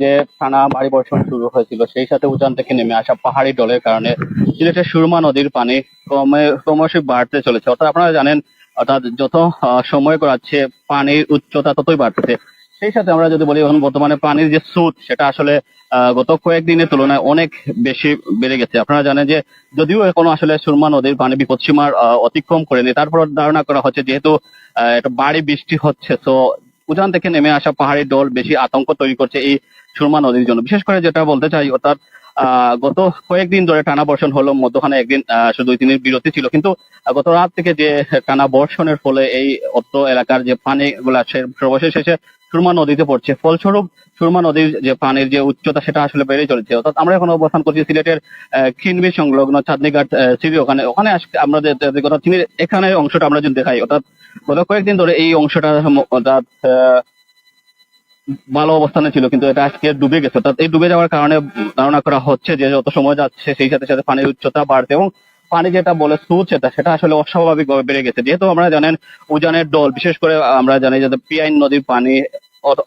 যে টানা ভারী বর্ষণ শুরু হয়েছিল, সেই সাথে উজান থেকে নেমে আসা পাহাড়ি ডলের কারণে সিলেটের সুরমা নদীর পানি ক্রমে ক্রমশই বাড়তে চলেছে। অর্থাৎ আপনারা জানেন, অর্থাৎ যত সময় করাচ্ছে পানির উচ্চতা ততই বাড়তেছে সেই সাথে আমরা যদি বলি, এখন বর্তমানে পানির যে স্রোত, সেটা আসলে গত কয়েকদিনের তুলনায় অনেক বেশি বেড়ে গেছে। আপনারা জানেন যে যদিও এখনও আসলে সুরমা নদীর পানি বিপদসীমার অতিক্রম করেনি, তারপর ধারণা করা হচ্ছে যেহেতু একটা বাড়ি বৃষ্টি হচ্ছে, তো উজান থেকে নেমে আসা পাহাড়ি ডল বেশি আতঙ্ক তৈরি করছে। এই সুরমা নদীর জন্য। বিশেষ করে যেটা বলতে চাই, অর্থাৎ গত কয়েকদিন ধরে টানা বর্ষণ হলো, মধ্যখানে একদিন শুধু দুই দিনের বিরতি ছিল। কিন্তু গত রাত থেকে যে টানা বর্ষণের ফলে এই অত্র এলাকার যে পানিগুলা সে- সর্বশেষ এসে সুরমা নদীতে পড়ছে। ফলস্বরূপ সুরমা নদীর যে পানির যে উচ্চতা, সেটা আসলে বেড়ে চলেছে। অর্থাৎ আমরা এখন অবস্থান করছি সিলেটের খিনবি সংলগ্ন চাঁদনীঘাট সিঁড়ি ওখানে। ওখানে আমরা এখানে অংশটা আমরা যদি দেখাই, অর্থাৎ গত কয়েকদিন ধরে এই অংশটা অর্থাৎ ভালো অবস্থানে ছিল, কিন্তু এটা আজকে ডুবে গেছে। অর্থাৎ এই ডুবে যাওয়ার কারণে ধারণা করা হচ্ছে যে যত সময় যাচ্ছে, সেই সাথে সাথে পানির উচ্চতা বাড়ছে এবং পানি যেটা বলে সুচ, এটা, সেটা আসলে অস্বাভাবিক ভাবে বেড়ে গেছে। যেহেতু আমরা জানেন উজানের ডল, বিশেষ করে আমরা জানি যে পিআইন নদীর পানি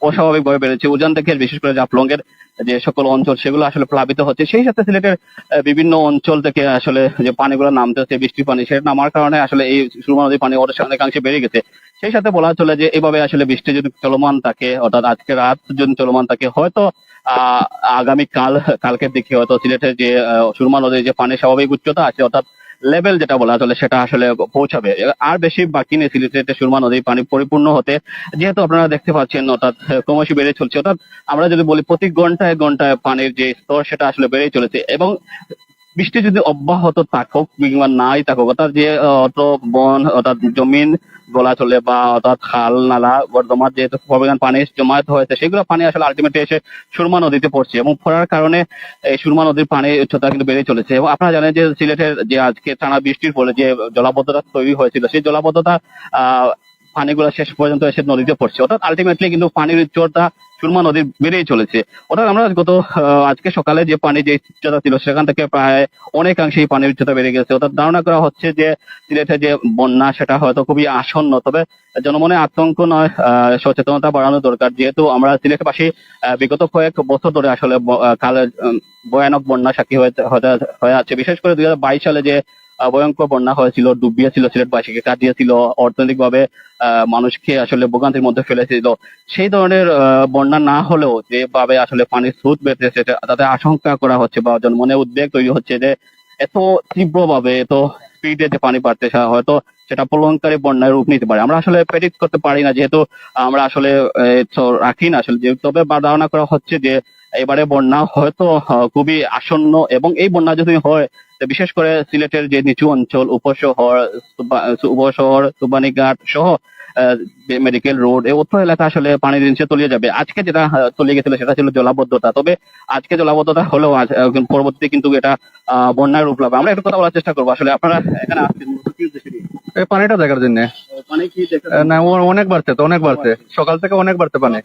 অস্বাভাবিক ভাবে বেড়েছে। উজান থেকে বিশেষ করে জাফলংয়ের যে সকল অঞ্চল সেগুলো আসলে প্লাবিত হচ্ছে, সেই সাথে সিলেটের বিভিন্ন অঞ্চল থেকে আসলে যে পানিগুলো নামতেছে বৃষ্টির পানি, সেটা নামার কারণে আসলে এই সুরমা নদীর পানি অনেক- অনেকাংশে বেড়ে গেছে। সেই সাথে বলা চলে যে এভাবে আসলে বৃষ্টি যদি চলমান থাকে, অর্থাৎ আজকে রাত যদি চলমান থাকে, হয়তো, আহ আগামী কাল কালকের দিকে হয়তো সিলেটের যে সুরমা নদীর যে পানির স্বাভাবিক উচ্চতা আছে, অর্থাৎ লেভেল যেটা বলা চলে, সেটা আসলে পৌঁছাবে। আর বেশি বাকি নেই সিলেটের সুরমা নদীর পানি পরিপূর্ণ হতে। যেহেতু আপনারা দেখতে পাচ্ছেন, অর্থাৎ ক্রমশ বেড়ে চলছে। অর্থাৎ, আমরা যদি বলি প্রতি ঘন্টায় ঘন্টায় পানির যে স্তর, সেটা আসলে বেড়েই চলেছে। এবং বৃষ্টি যদি অব্যাহত থাকুক কিংবা নাই থাকুক, অর্থাৎ যে অত বন, অর্থাৎ জমিন, গলা চলে বা অর্থাৎ খাল, নালা, বর্ধমান যেহেতু পরিমাণ পানি জমায়েত হয়েছে, সেগুলো পানি আসলে আলটিমেটলি এসে সুরমা নদীতে পড়ছে এবং পড়ার কারণে এই সুরমা নদীর পানির উচ্চতা কিন্তু বেড়ে চলেছে। এবং আপনারা জানেন যে সিলেটের যে আজকে টানা বৃষ্টির ফলে যে জলাবদ্ধতা তৈরি হয়েছিল, সেই জলাবদ্ধতা, আহ পানিগুলো শেষ পর্যন্ত এসে নদীতে পড়ছে। অর্থাৎ আলটিমেটলি কিন্তু পানির উচ্চতা সুরমা নদীর বেড়েই চলেছে। অর্থাৎ আমরা গত আজকে সকালে যে পানি যে উচ্চতা ছিল সেখান থেকে প্রায় অনেকাংশেই পানির উচ্চতা বেড়ে গেছে। অর্থাৎ ধারণা করা হচ্ছে যে সিলেটে যে বন্যা সেটা হয়তো খুবই আসন্ন। তবে জনমনে আতঙ্ক নয় সচেতনতা বাড়ানো দরকার। যেহেতু আমরা আহ, বিগত কয়েক বছর ধরে আসলে আহ, ভয়ানক বন্যা সাক্ষী হয়ে হয়ে- আছে। বিশেষ করে দুই হাজার বাইশ সালে যে ভয়ঙ্কর বন্যা হয়েছিল ডুবিয়েছিল সিলেটবাসীকে কাটিয়েছিল আহ, মানুষকে আসলে ভোগান্তির মধ্যে ফেলেছিল। সেই ধরনের বন্যা না হলেও যেভাবে আসলে পানির স্রোত বেড়েছে তাতে আশঙ্কা করা হচ্ছে বা জনমনে উদ্বেগ তৈরি হচ্ছে যে এত তীব্রভাবে এত স্পিডে যে পানি বাড়তেছে হয়তো সেটা প্রলঙ্কারী বন্যার রূপ নিতে পারে। আমরা আসলে প্রেডিক্ট করতে পারি না, যেহেতু আমরা আসলে রাখি না আসলে। তবে ধারণা করা হচ্ছে যে, এবারে বন্যা হয়তো খুবই আসন্ন এবং এই বন্যা যদি হয় বিশেষ করে সিলেটের যে নিচু অঞ্চল, উপশহর উপশহর, সুবানীঘাট সহ মেডিকেল রোড এই উত্তর এলাকা আসলে পানির নিচে তলিয়ে যাবে। আজকে যেটা তলিয়ে গেছিল সেটা ছিল জলাবদ্ধতা। তবে আজকে জলাবদ্ধতা হলেও পরবর্তীতে কিন্তু এটা বন্যার রূপ লাভে আমরা একটু কথা বলার চেষ্টা করব। আসলে আপনারা এখানে আসছেন? এই পানিটা দেখার জন্য। না অনেক বাড়ছে তো অনেক বাড়ছে। সকাল থেকে অনেক বাড়ছে পানি।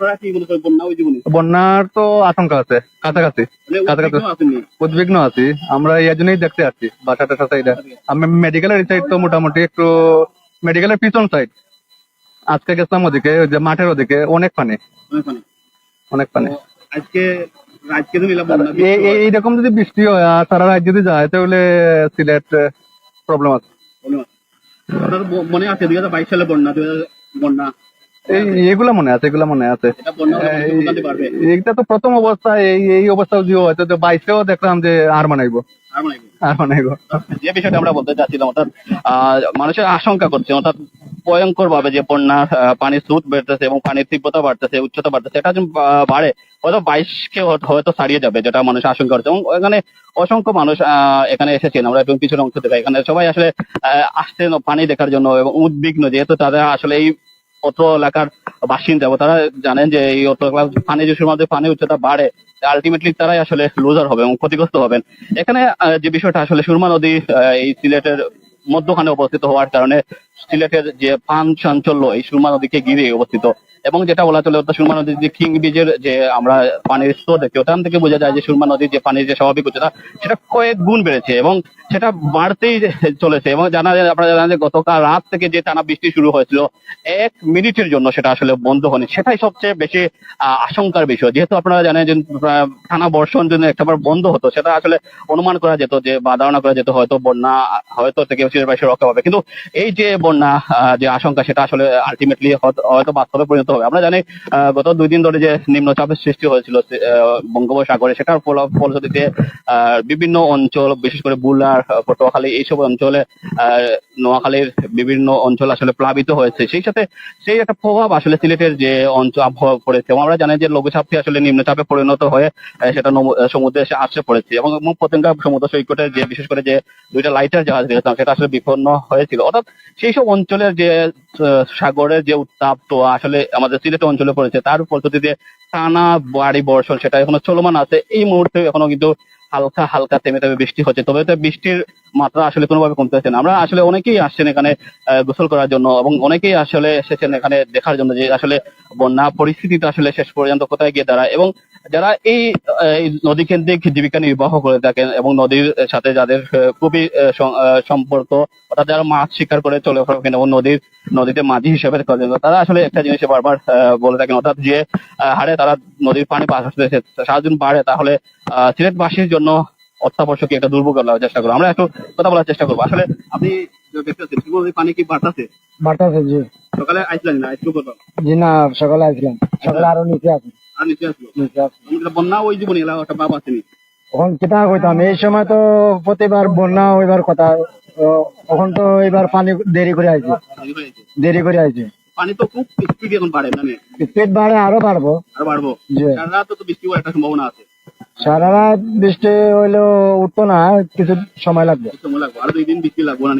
মনে বন্যার তো আশঙ্কা আছে কাছাকাছি কাছাকাছি। উদ্বিগ্ন আছি। আমরা এই জন্যই দেখতে আসছি বাসাটা সাইডে আমি মেডিকেলের সাইড তো মোটামুটি একটু মেডিকেলের পিছন সাইড আজকে গেছিলাম ওদিকে ওই যে মাঠের ওদিকে অনেক পানি। অনেক পানি। আজকে এইরকম যদি বৃষ্টি হয় আর সারা রাত যদি যায় তাহলে সিলেট প্রবলেম আছে। মনে আছে দুই হাজার বাইশ সালে বন্যা দুই হাজার বন্যা। এই এগুলা মনে আছে এগুলা মনে আছে। এটা তো প্রথম অবস্থা এই এই অবস্থা যদি হয়তো তো বাইশেও দেখলাম যে আর মানাইবো আর মনে মানাইবো যে বিষয়টা আমরা বলতে চাচ্ছিলাম অর্থাৎ মানুষের আশঙ্কা করছে অর্থাৎ ভয়ঙ্কর ভাবে যে বন্যার আহ, পানির স্রোত বেড়তেছে এবং পানির তীব্রতা বাড়তেছে উচ্চতা বাড়তেছে এটা বাড়ে হয়তো বাইশকে হয়তো ছাড়িয়ে যাবে যেটা মানুষ আশঙ্কা করছে। এবং এখানে অসংখ্য মানুষ আহ, এখানে এসেছেন আমরা একটু পিছনে অংশ থেকে। এখানে সবাই আসলে আহ, আসছেন পানি দেখার জন্য এবং উদ্বিগ্ন যেহেতু তারা আসলে এই অত্র এলাকার বাসিন্দা তারা জানেন যে এই অত্র এলাকার পানি যে সময় পানি উচ্চতা বাড়ে আলটিমেটলি তারাই আসলে লুজার হবে এবং ক্ষতিগ্রস্ত হবেন। এখানে যে বিষয়টা আসলে সুরমা নদী এই সিলেটের মধ্যখানে অবস্থিত হওয়ার কারণে সিলেটের যে পান চাঞ্চল্য এই সুরমা নদীকে ঘিরে অবস্থিত। এবং যেটা বলা চলে অর্থাৎ সুরমা নদীর যে কিং বীজের যে আমরা পানির স্তর দেখি ওখান থেকে বোঝা যায় যে সুরমা নদীর যে পানির যে স্বাভাবিক উচ্চতা, সেটা কয়েক গুণ বেড়েছে এবং সেটা বাড়তেই চলেছে এবং জানা যায়, আপনারা জানেন যে গতকাল রাত থেকে যে টানা বৃষ্টি শুরু হয়েছিল, এক মিনিটের জন্য সেটা আসলে বন্ধ হয়নি। সেটাই সবচেয়ে বেশি আশঙ্কার বিষয়। যেহেতু আপনারা জানেন যে টানা বর্ষণ যদি একটাবার বন্ধ হতো, সেটা আসলে অনুমান করা যেত যে, বা ধারণা করা যেত হয়তো বন্যা, হয়তো থেকে রক্ষা পাবে। কিন্তু এই যে বন্যা যে আশঙ্কা, সেটা আসলে আলটিমেটলি হয়তো বাস্তবে পরিণত হবে। আমরা জানি গত দুই দিন ধরে যে নিম্নচাপের সৃষ্টি হয়েছিল বঙ্গোপসাগরে, সেটার ফল- ফলশ্রুতিতে বিভিন্ন অঞ্চল, বিশেষ করে বুলার পটুয়াখালী, এইসব অঞ্চলে নোয়াখালীর বিভিন্ন অঞ্চল আসলে প্লাবিত হয়েছে। সেই সাথে, সেই একটা প্রভাব আসলে সিলেটের যে অঞ্চল আবহাওয়া পড়েছে, আমরা জানি যে লঘুচাপটি আসলে নিম্নচাপে পরিণত হয়ে সেটা সমুদ্রে এসে আশ্রে পড়েছে এবং পতেঙ্গা সমুদ্র সৈকতের যে, বিশেষ করে যে দুইটা লাইটার জাহাজ দেখেছিলাম সেটা আসলে বিপন্ন হয়েছিল। অর্থাৎ সেই অঞ্চলের যে সাগরের যে উত্তাপ তো আসলে আমাদের সিলেট অঞ্চলে পড়েছে, তার ফলশ্রুতিতে টানা বাড়ি বর্ষণ সেটা এখনও চলমান আছে, এই মুহূর্তে এখনও কিন্তু হালকা হালকা থেমে থেমে বৃষ্টি হচ্ছে। তবে বৃষ্টির মাত্রা আসলে কোনোভাবে কমতে হচ্ছে না। আমরা আসলে অনেকেই আসছেন এখানে গোসল করার জন্য এবং অনেকেই আসলে এসেছেন এখানে দেখার জন্য যে আসলে বন্যা পরিস্থিতিটা আসলে শেষ পর্যন্ত কোথায় গিয়ে দাঁড়ায় এবং যারা এই নদী কেন্দ্রিক জীবিকা নির্বাহ করে থাকেন এবং নদীর সাথে যাদের খুবই সম্পর্ক অর্থাৎ যারা মাছ শিকার করে চলে থাকেন এবং নদীর নদীতে মাঝি হিসেবে তারা আসলে একটা জিনিস বারবার বলে থাকেন। অর্থাৎ যে হারে তারা নদীর পানি পাস হচ্ছে সারা দিন বাড়ে তাহলে আহ, সিলেটবাসীর জন্য অত্যাবশ্যকীয় একটা দুর্ভোগ বলার চেষ্টা করব। আমরা একটু কথা বলার চেষ্টা করব। আসলে আপনি পানি কি বাড়তেছে? বাতাসে জি। সকালে আইছিলেন না? একটু কথা জি না সকালে আসলাম সকালে আরও নিচে আছে। নিচে আসলো? নিচে আছে আমাদের বন্যা ওই জীবন এলাকা বাপ আসেনি এখন কিতা কইতাম এই সময় তো প্রতিবার বন্যা হইবার কথা এখন তো এবার পানি দেরি করে আইছে। দেরি গেছে। দেরি করে আইছে। পানি তো খুব স্পিড এখন বাড়ে মানে স্পিড বাড়ে আরও বাড়বো। আর বাড়বো। সারা রাত তো বৃষ্টি হওয়ার একটা সম্ভাবনা আছে। সারা রাত বৃষ্টি হইলেও উঠতো না কিছু সময় লাগবে। সময় লাগবে। আর দুই দিন বৃষ্টি লাগবে না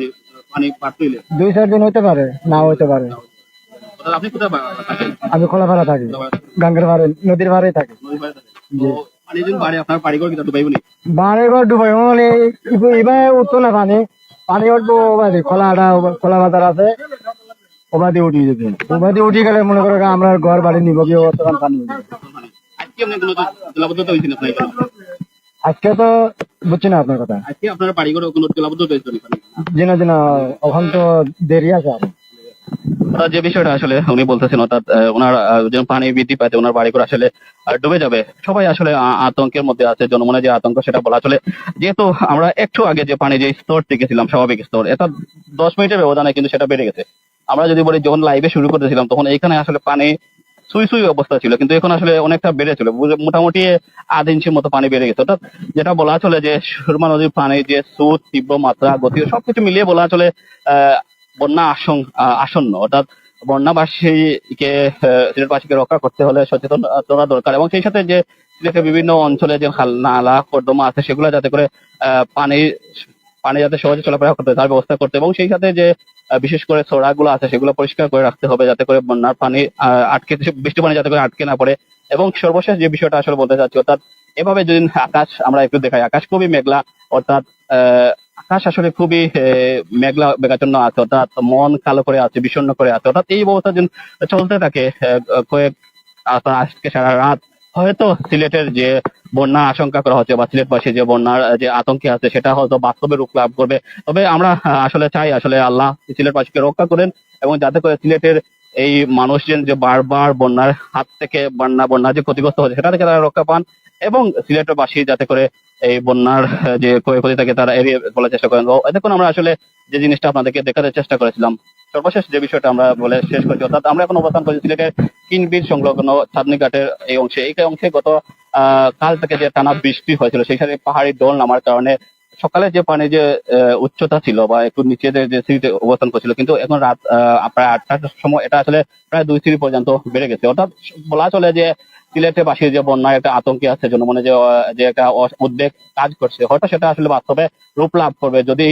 পানি বাড়তে দুই চার দিন হইতে পারে না হইতে পারে। আপনি কোথায় বা- থাকেন? আমি খোলাপাড়া থাকি। গাঙ্গের পাড়ে নদীর পাড়ে থাকি। আপনার ডুবাই মানে এবার উঠতো না পানি। পানি উঠবো ওবাদি খোলা বাজার আছে। ওবাদি উঠি যেতে। ওবাদি উঠি গেলে মনে করো আমরা ঘর বাড়ি নিব কি তখন পানি উঠবে। আজকে আপনার তো বুঝছি না আপনার কথা। আজকে আপনার কোনো জিনা জিনা ওখান তো দেরি আছে যে বিষয়টা আসলে উনি বলতেছেন, অর্থাৎ ওনার যেমন পানি বৃদ্ধি পাইতে ওনার বাড়ি ঘর আসলে ডুবে যাবে। সবাই আসলে আতঙ্কের মধ্যে আছে, জনমনে যে আতঙ্ক সেটা বলা চলে। যেহেতু আমরা একটু আগে যে পানি যে স্তর দেখেছিলাম স্বাভাবিক স্তর, এটা দশ মিনিটের ব্যবধানে কিন্তু সেটা বেড়ে গেছে। আমরা যদি বলি, যখন লাইভে শুরু করতেছিলাম তখন এখানে আসলে পানি সুই সুই অবস্থা ছিল, কিন্তু এখন আসলে অনেকটা বেড়ে ছিল মোটামুটি আধ ইঞ্চির মতো পানি বেড়ে গেছে। অর্থাৎ, যেটা বলা চলে যে সুরমা নদীর পানি যে সুদ তীব্র মাত্রা, গতি, সবকিছু মিলিয়ে বলা চলে, আহ বন্যা আসং- আহ, আসন্ন। অর্থাৎ বন্যাবাসীকে সিলেটবাসীকে রক্ষা করতে হলে সচেতন আহ, করা দরকার। এবং সেই সাথে যে সিলেটের বিভিন্ন অঞ্চলে যে নালা কর্দমা আছে সেগুলো যাতে করে পানি পানি যাতে সহজে চলাফেরা করতে তার ব্যবস্থা করতে এবং সেই সাথে যে বিশেষ করে সোড়াগুলো আছে সেগুলো পরিষ্কার করে রাখতে হবে যাতে করে বন্যার পানি আটকে বৃষ্টি পানি যাতে করে আটকে না পড়ে। এবং সর্বশেষ যে বিষয়টা আসলে বলতে চাচ্ছি অর্থাৎ এভাবে যদি আকাশ আমরা একটু দেখাই আকাশ খুবই মেঘলা অর্থাৎ আকাশ আসলে খুবই মেঘলা মেঘাচ্ছন্ন আছে। অর্থাৎ মন কালো করে আছে, বিষণ্ণ করে আছে। অর্থাৎ এই অবস্থা যদি চলতে থাকে কয়েক আজকে সারা রাত হয়তো সিলেটের যে বন্যা আশঙ্কা করা হচ্ছে বা সিলেটবাসী যে বন্যার যে আতঙ্কে আছে, সেটা হয়তো বাস্তবে রূপ লাভ করবে। তবে আমরা আসলে চাই, আসলে আল্লাহ সিলেটবাসীকে রক্ষা করেন এবং যাতে করে সিলেটের এই মানুষজন যে বারবার বন্যার হাত থেকে বন্যা বন্যা যে ক্ষতিগ্রস্ত হচ্ছে, সেটা থেকে তারা রক্ষা পান। এবং সিলেটের বাসী যাতে করে এই বন্যার যে ক্ষয়ক্ষতি থাকে তারা এড়িয়ে বলার চেষ্টা করেন। এতক্ষণ আমরা আসলে যে জিনিসটা আপনাদেরকে দেখাতে চেষ্টা করেছিলাম, সর্বশেষ যে বিষয়টা আমরা বলে শেষ করছি, অর্থাৎ আমরা এখন অবস্থান করছি সিলেটের কিনবীর সংলগ্ন চাঁদনি ঘাটের এই অংশে। এই অংশে গত কাল থেকে যে টানা বৃষ্টি হয়েছিল সাথে পাহাড়ি দোল নামার কারণে সকালে যে পানি যে উচ্চতা ছিল বা একটু নিচে যে সিঁড়িতে অবস্থান করছিল, কিন্তু এখন রাত প্রায় আটটার সময় এটা আসলে প্রায় দুই সিঁড়ি পর্যন্ত বেড়ে গেছে। অর্থাৎ বলা চলে যে সিলেটে বাসী যে বন্যা একটা আতঙ্কে আছে জনমনে যে যে একটা উদ্বেগ কাজ করছে, হয়তো সেটা আসলে বাস্তবে রূপ লাভ করবে যদি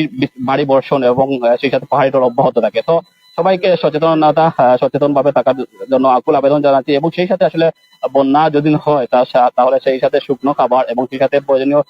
বাড়ি বর্ষণ এবং সেই সাথে পাহাড়ি টোল অব্যাহত থাকে। তো সবাইকে সচেতনতা সচেতন ভাবে থাকার জন্য আকুল আবেদন জানাচ্ছি এবং সেই সাথে আসলে বন্যা যদি হয় তাহলে সেই সাথে শুকনো খাবার এবং সেই সাথে প্রয়োজনীয়